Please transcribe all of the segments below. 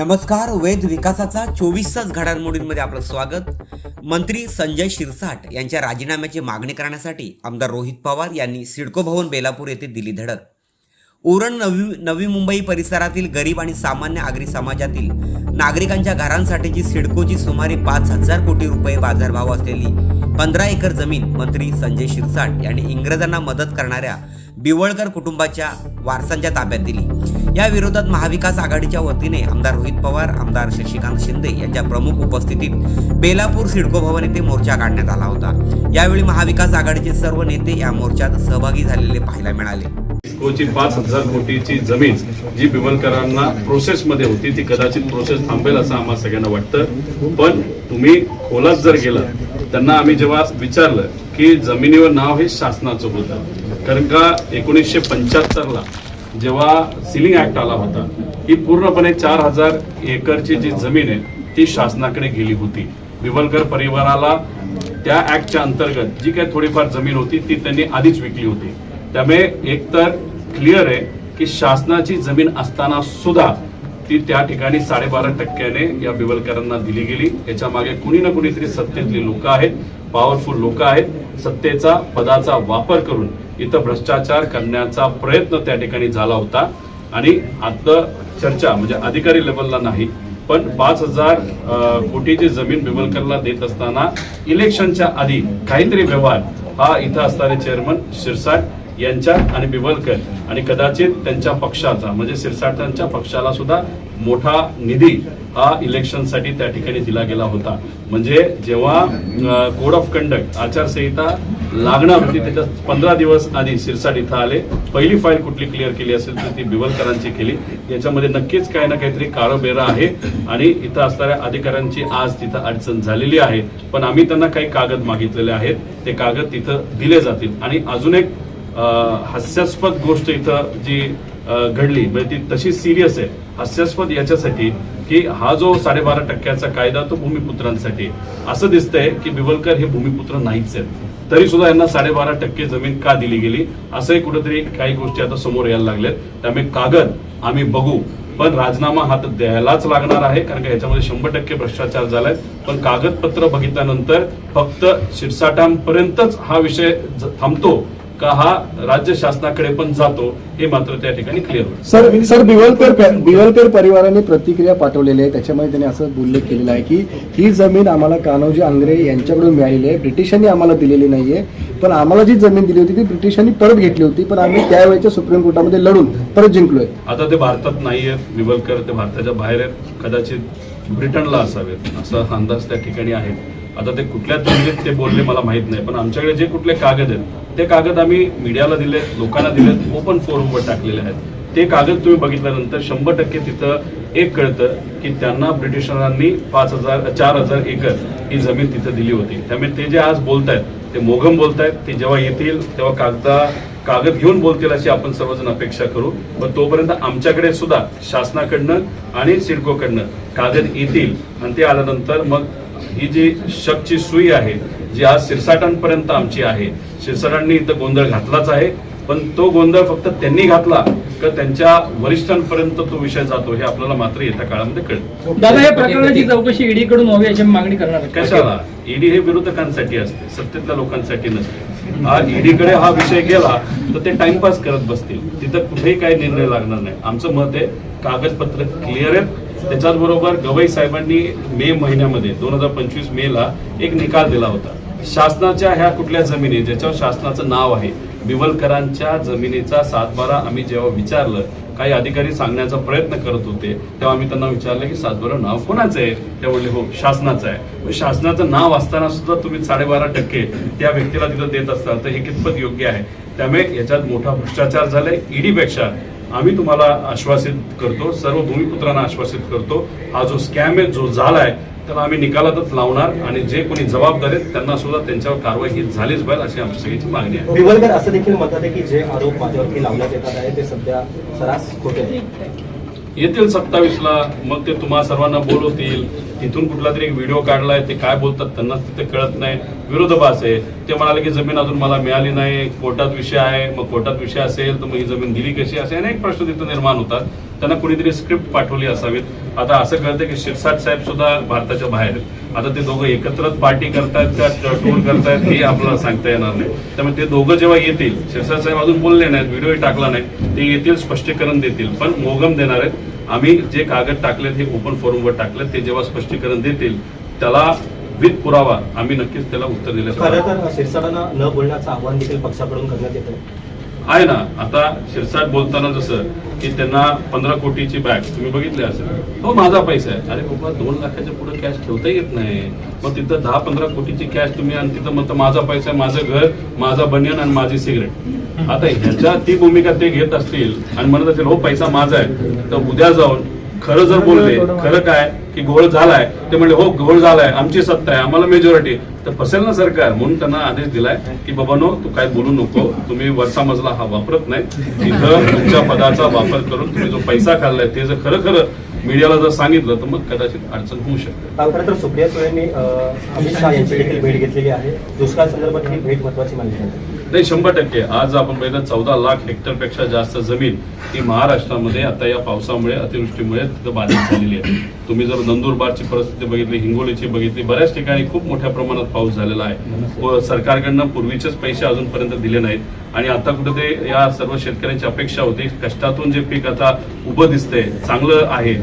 नमस्कार वेद विकासाचा चोवीस तास घडामोडींमध्ये आपलं स्वागत. मंत्री संजय शिरसाट यांच्या राजीनाम्याची मागणी करण्यासाठी आमदार रोहित पवार यांनी सिडको भवन बेलापूर येथे दिली धडक. उरण नवी नवी मुंबई परिसरातील गरीब आणि सामान्य आगरी समाजातील नागरिकांच्या घरांसाठीची सिडकोची सुमारे पाच हजार कोटी रुपये बाजारभाव असलेली पंधरा एकर जमीन मंत्री संजय शिरसाट यांनी इंग्रजांना मदत करणाऱ्या बिवळकर कुटुंबाच्या वारसांच्या ताब्यात दिली. या विरोधात महाविकास आघाडीच्या वतीने आमदार रोहित पवार आमदार शशिकांत शिंदे यांच्या प्रमुख उपस्थितीत बेलापूर सिडको भवन येथे मोर्चा काढण्यात आला होता. यावेळी महाविकास आघाडीचे सर्व नेते या मोर्चात सहभागी झालेले पाहायला मिळाले. पाच हजार कोटीची जमीन जी बिवलकरांना प्रोसेसमध्ये होती ती कदाचित प्रोसेस थांबेल असं आम्हाला सगळ्यांना वाटतं. पण तुम्ही खोलात जर गेलं त्यांना आम्ही जेव्हा विचारलं की जमिनीवर नाव हे शासनाचं होतं. कारण का एकोणीसशे पंच्याहत्तरला जेव्हा सिलिंग ऍक्ट आला होता ही पूर्णपणे चार हजार एकरची जी जमीन आहे ती शासनाकडे गेली होती. बिवलकर परिवाराला त्या ऍक्टच्या अंतर्गत जी काही थोडीफार जमीन होती ती त्यांनी आधीच विकली होती. त्यामुळे एकतर क्लिअर आहे की शासनाची जमीन असताना सुद्धा ती त्या ठिकाणी साडेबारा टक्क्याने या बिवलकरांना दिली गेली. याच्या मागे कुणी ना कुणीतरी सत्तेतली लोक आहेत पॉवरफुल लोक आहेत. सत्तेचा पदाचा वापर करून इथं भ्रष्टाचार करण्याचा प्रयत्न त्या ठिकाणी झाला होता. आणि आता चर्चा म्हणजे अधिकारी लेवलला नाही पण पाच हजार कोटीची जमीन बिवलकरला देत असताना इलेक्शनच्या आधी काहीतरी व्यवहार हा इथं असणारे चेअरमन शिरसाट यांच्या आणि बिवलकर आणि कदाचित त्यांच्या पक्षाचा म्हणजे सिरसाटांच्या पक्षाला सुद्धा मोठा निधी हा इलेक्शनसाठी त्या ठिकाणी दिला गेला होता. म्हणजे जेव्हा कोड ऑफ कंडक्ट आचारसंहिता लागणार होती त्याच्या पंधरा दिवस आधी सिरसाट इथं आले. पहिली फाईल कुठली क्लिअर केली असेल तर ती बिवलकरांची केली. याच्यामध्ये नक्कीच काही ना काहीतरी काळबेरा आहे आणि इथं असणाऱ्या अधिकाऱ्यांची आज तिथं अडचण झालेली आहे. पण आम्ही त्यांना काही कागद मागितलेले आहेत. ते कागद तिथं दिले जातील. आणि अजून एक हास्यास्पद गोष्ट इथं जी घडली म्हणजे ती तशी सिरियस आहे. हास्यास्पद याच्यासाठी की हा जो साडेबारा टक्क्याचा कायदा तो भूमिपुत्रांसाठी. असं दिसतंय की बिवलकर हे भूमिपुत्र नाहीच आहेत. तरी सुद्धा यांना साडेबारा टक्के जमीन का दिली गेली? असंही कुठेतरी काही गोष्टी आता समोर यायला लागल्यात. त्यामुळे कागद आम्ही बघू. पण राजीनामा हा तर द्यायलाच लागणार आहे कारण का याच्यामध्ये शंभर टक्के भ्रष्टाचार झालाय. पण कागदपत्र बघितल्यानंतर फक्त शिरसाटांपर्यंतच हा विषय थांबतो. का हा राज्य शासनाकडे पण जातो हे मात्र त्या ठिकाणी क्लिअर होतं. सर सर बिवलकर बिवलकर परिवाराने प्रतिक्रिया पाठवलेली आहे. त्याच्यामध्ये त्यांनी असं उल्लेख केलेला आहे की ही जमीन आम्हाला कान्होजी आंग्रे यांच्याकडून मिळालेली आहे. ब्रिटिशांनी आम्हाला दिलेली नाहीये. पण आम्हाला जी जमीन दिली होती ती ब्रिटिशांनी परत घेतली होती. पण आम्ही त्यावेळेच्या सुप्रीम कोर्टामध्ये लढून परत जिंकलोय. आता ते भारतात नाही आहेत विवलकर ते भारताच्या बाहेर आहेत. कदाचित ब्रिटनला असावेत. असा अंदाज त्या ठिकाणी आहे. आता ते कुठल्या तुलनेत ते बोलले मला माहीत नाही पण आमच्याकडे जे कुठले कागद आहेत ते कागद आम्ही मीडियाला दिलेत लोकांना दिलेत ओपन फोरमवर टाकलेले आहेत. ते कागद तुम्ही बघितल्यानंतर शंभर टक्के तिथं एक कळतं की त्यांना ब्रिटिशरांनी पाच हजार चार हजार एकर ही जमीन तिथं दिली होती. त्यामुळे ते जे आज बोलतायत ते मोघम बोलतायत ते जेव्हा येतील तेव्हा कागदा कागद घेऊन बोलतील अशी आपण सर्वजण अपेक्षा करू. पण तोपर्यंत आमच्याकडे सुद्धा शासनाकडनं आणि सिडकोकडनं कागद येतील आणि ते आल्यानंतर मग ही जी शकची सुई आहे जी आज शिरसाटांपर्यंत आमची आहे शिरसाटांनी इथं गोंधळ घातलाच आहे पण तो गोंधळ फक्त त्यांनी घातला का त्यांच्या वरिष्ठांपर्यंत तो विषय जातो हे आपल्याला मात्र येत्या काळामध्ये कळतं दादा या प्रकरणाची चौकशी ईडी कडून व्हावी अशी मागणी करणार. कशाला? ईडी हे विरोधकांसाठी असते सत्तेतल्या लोकांसाठी नसते. हा ईडीकडे हा विषय गेला तर ते टाइमपास करत बसतील. तिथं कुठेही काही निर्णय लागणार नाही. आमचं मत आहे कागदपत्र क्लिअर आहेत त्याच्याचबरोबर गवई साहेबांनी मे महिन्यामध्ये दोन हजार पंचवीस मे ला एक निकाल दिला होता. शासनाच्या ह्या कुठल्या जमिनी ज्याच्यावर शासनाचं नाव आहे? बिवलकरांच्या जमिनीचा सातबारा आम्ही जेव्हा विचारलं काही अधिकारी सांगण्याचा प्रयत्न करत होते तेव्हा आम्ही त्यांना विचारलं की सातबारा नाव कोणाचं आहे? ते म्हणले हो शासनाचं आहे. शासनाचं नाव असताना सुद्धा तुम्ही साडेबारा टक्के त्या व्यक्तीला तिथं देत असाल तर हे कितपत योग्य आहे? त्यामुळे याच्यात मोठा भ्रष्टाचार झालाय. ईडी पेक्षा आम्ही तुम्हाला आश्वासित करतो सर्व भूमिपुत्रांना आश्वासित करतो हा जो स्कॅम आहे जो आहे त्याला आम्ही निकालातच लावणार आणि जे कोणी जबाबदार आहेत त्यांना सुद्धा त्यांच्यावर कारवाई ही झालीच पाहिजे अशी आमची सगळ्याची मागणी आहे. बिवलकर असं देखील म्हणतात आहे की जे आरोप माझ्यावरती लावण्यात येतात आहे ते सध्या सरास खोटे येतील सत्तावीसला मग ते तुम्हा सर्वांना बोलवतील. तिथून कुठला तरी व्हिडिओ काढलाय ते काय बोलतात त्यांनाच तिथे कळत नाही. विरोधाभास आहे. ते म्हणाले की जमीन अजून मला मिळाली नाही कोर्टात विषय आहे. मग कोर्टात विषय असेल तर मग ही जमीन दिली कशी? असे अनेक प्रश्न तिथं निर्माण होतात. त्यांना कुणीतरी स्क्रिप्ट पाठवली असावीत. आता असं कळतं की शिरसाट साहेब सुद्धा भारताच्या बाहेर आहेत. आता ते दोघं एकत्रच पार्टी करतायत का टूर करतायत हे आपल्याला सांगता येणार नाही. त्यामुळे ते दोघं जेव्हा येतील शिरसाट साहेब अजून बोलले नाहीत व्हिडिओही टाकला नाही. ते येतील स्पष्टीकरण देतील पण मोगम देणार आहेत. आम्ही जे कागद टाकलेत हे ओपन फोरमवर टाकलेत ते जेव्हा स्पष्टीकरण देतील त्याला विथ पुरावा आम्ही नक्कीच त्याला उत्तर दिलं खरं तर शिरसाटांना न बोलण्याचं आव्हान देखील पक्षाकडून करण्यात येतं आहे ना आता शिरसाट बोलताना जसं की त्यांना पंधरा कोटीची बॅग तुम्ही बघितली असेल. हो माझा पैसा आहे. अरे बाबा दोन लाखाच्या पुढे कॅश ठेवता येत नाही. मग तिथं दहा पंधरा कोटीची कॅश तुम्ही आणि तिथं म्हणता माझा पैसा आहे माझं घर माझा बनियन आणि माझी सिगरेट आता ह्याच्या ती भूमिका ते घेत असतील आणि म्हणत असतील हो पैसा माझा आहे. तर उद्या जाऊन खरं जर बोलले खरं काय की घोळ झालाय ते म्हणले हो घोळ झालाय आमची सत्ता आहे आम्हाला मेजॉरिटी तर फसेल ना सरकार म्हणून त्यांना आदेश दिलाय की बाबा नो तू काय बोलू नको तुम्ही वरचा मजला हा वापरत नाही तिथं तुमच्या पदाचा वापर करून तुम्ही जो पैसा खाल्लाय ते जर खरं खरं मीडियाला जर सांगितलं तर मग कदाचित अडचण होऊ शकते. खरं तर सुप्रिया सुळेंनी अमित शहा यांची देखील भेट घेतलेली आहे. दुष्काळ संदर्भात ही भेट महत्वाची मानली जाते. नाही शंभर टक्के. आज आपण पाहिलं चौदा लाख हेक्टरपेक्षा जास्त जमीन ही महाराष्ट्रामध्ये आता या पावसामुळे अतिवृष्टीमुळे तिथं बाधित झालेली आहे. तुम्ही जर नंदुरबारची परिस्थिती बघितली हिंगोलीची बघितली बऱ्याच ठिकाणी खूप मोठ्या प्रमाणात पाऊस झालेला आहे. व सरकारकडनं पूर्वीचेच पैसे अजूनपर्यंत दिले नाहीत. आणि आता कुठे ते या सर्व शेतकऱ्यांची अपेक्षा होती कष्टातून जे पीक आता उभं दिसतंय चांगलं आहे.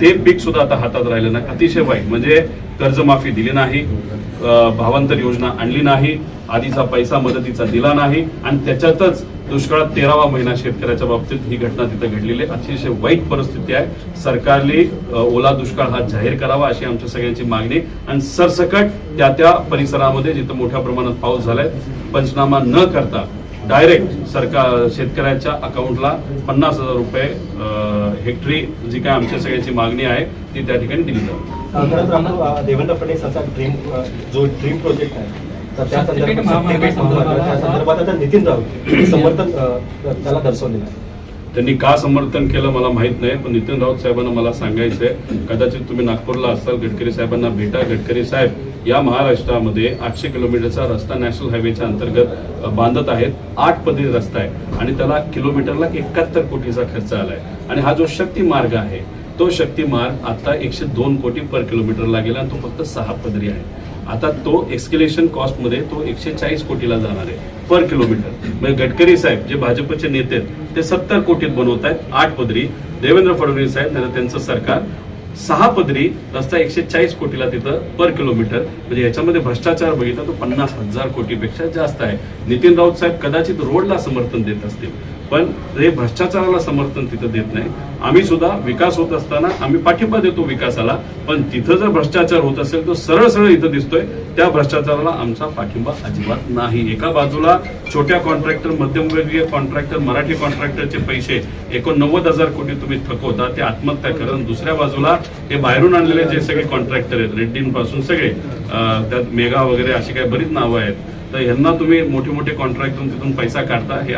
ते पीक सुद्धा आता हातात राहिलं नाही. अतिशय वाईट. म्हणजे कर्जमाफी दिली नाही भावांतर योजना आणली नाही आधीचा पैसा मदतीचा दिला नाही आणि त्याच्यातच दुष्काळात तेरावा महिना शेतकऱ्याच्या बाबतीत ही घटना तिथे घडलेली आहे. अतिशय वाईट परिस्थिती आहे. सरकारने ओला दुष्काळ हा जाहीर करावा अशी आमच्या सगळ्यांची मागणी आणि सरसकट त्या त्या परिसरामध्ये जिथं मोठ्या प्रमाणात पाऊस झालाय पंचनामा न करता डायरेक्ट सरकार शेतकऱ्याच्या अकाउंटला पन्नास हजार रुपये हेक्टरी जी काय आमच्या सगळ्यांची मागणी आहे ती त्या ठिकाणी दिली जाईल. देवेंद्र फडणवीस यांचा ड्रीम जो ड्रीम प्रोजेक्ट आहे तर त्या संदर्भात महामार्ग संदर्भात- त्या संदर्भात आता नितीन राऊत यांनी समर्थन त्याला दर्शवलेलं आहे. त्यांनी का समर्थन केलं मला माहीत नाही पण नितीन राऊत साहेबांना मला सांगायचंय कदाचित तुम्ही नागपूरला असाल गडकरी साहेबांना भेटा गडकरी साहेब या महाराष्ट्रामध्ये आठशे किलोमीटरचा रस्ता नॅशनल हायवेच्या अंतर्गत बांधत आहेत आठ पदरी रस्ता आहे आणि त्याला किलोमीटरला एकाहत्तर कोटीचा खर्च आलाय. आणि हा जो शक्ती मार्ग आहे तो शक्ती मार्ग आता एकशे दोन कोटी पर किलोमीटरला गेला आणि तो फक्त सहा पदरी आहे. आता तो एक्स्केलेशन कॉस्टमध्ये तो एकशे चाळीस कोटीला जाणार आहे पर किलोमीटर म्हणजे गडकरी साहेब जे भाजपचे नेते आहेत ते सत्तर कोटीत बनवत आहेत आठ पदरी. देवेंद्र फडणवीस साहेब त्यांना त्यांचं सरकार. सहा पदरी रस्ता एकशे चाळीस कोटीला तिथं पर किलोमीटर म्हणजे याच्यामध्ये भ्रष्टाचार बघितला तो पन्नास हजार कोटीपेक्षा जास्त आहे. नितीन राऊत साहेब कदाचित रोडला समर्थन देत असतील. पण हे भ्रष्टाचाराला समर्थन तिथं देत नाही आम्ही सुद्धा विकास होत असताना आम्ही पाठिंबा देतो विकासाला पण तिथं जर भ्रष्टाचार होत असेल तो सरळ सरळ इथं दिसतोय त्या भ्रष्टाचाराला आमचा पाठिंबा अजिबात नाही. एका बाजूला छोट्या कॉन्ट्रॅक्टर मध्यमवर्गीय कॉन्ट्रॅक्टर मराठी कॉन्ट्रॅक्टरचे पैसे एकोणनव्वद हजार कोटी तुम्ही थकवता ते आत्महत्या करून दुसऱ्या बाजूला हे बाहेरून आणलेले जे सगळे कॉन्ट्रॅक्टर आहेत रेड्डींपासून सगळे त्यात मेगा वगैरे अशी काही बरीच नावं आहेत. तर ह्यांना तुम्ही मोठे मोठे कॉन्ट्रॅक्ट तिथून पैसा काढता हे